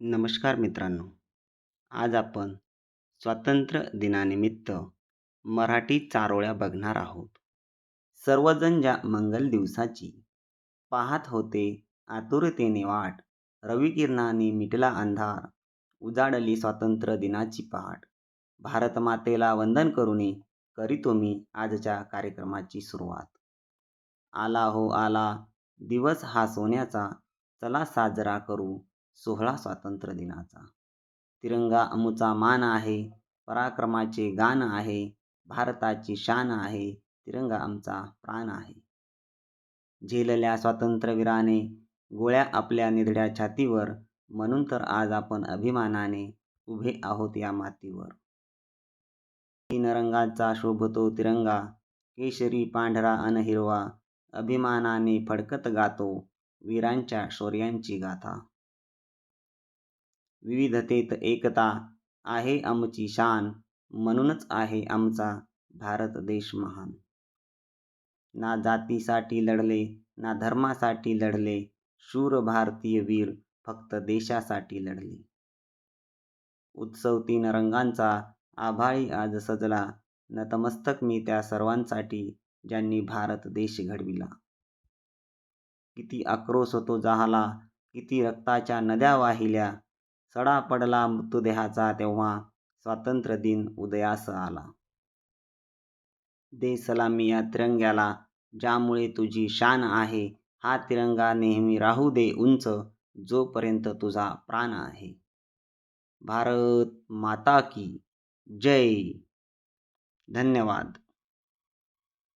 नमस्कार मित्रांनो. आज आपण स्वातंत्र्य दिनानिमित्त मराठी चारोळ्या बघणार आहोत. सर्वजण ज्या मंगल दिवसाची पाहत होते आतुरतेने वाट रविकिरणाने मिटला अंधार उजाडली स्वातंत्र्य दिनाची पहाट भारतमातेला वंदन करूने करीतो मी आजच्या कार्यक्रमाची सुरुवात. आला हो आला दिवस हा सोन्याचा चला साजरा करू सोहळा स्वातंत्र्य दिनाचा. तिरंगा अमुचा मान आहे पराक्रमाचे गान आहे भारताची शान आहे तिरंगा आमचा प्राण आहे. झेलल्या स्वातंत्र्यवीराने गोळ्या आपल्या निधड्या छातीवर म्हणून तर आज आपण अभिमानाने उभे आहोत या मातीवर. तीन रंगाचा शोभतो तिरंगा केशरी पांढरा अन हिरवा अभिमानाने फडकत गातो वीरांच्या शौर्यांची गाथा. विविधतेत एकता आहे आमची शान म्हणूनच आहे आमचा भारत देश महान. ना जातीसाठी लढले ना धर्मासाठी लढले शूर भारतीय वीर फक्त देशासाठी लढले. उत्सव तीन रंगांचा आभाळी आज सजला नतमस्तक मी त्या सर्वांसाठी ज्यांनी भारत देश घडविला. किती आक्रोश तो जहाला किती रक्ताच्या नद्या वाहिल्या सडा पडला मृतदेहाचा तेव्हा स्वातंत्र्य दिन उदयास आला. दे सलामी या तिरंग्याला ज्यामुळे तुझी शान आहे हा तिरंगा नेहमी राहू दे उंच जोपर्यंत तुझा प्राण आहे. भारत माता की जय. धन्यवाद.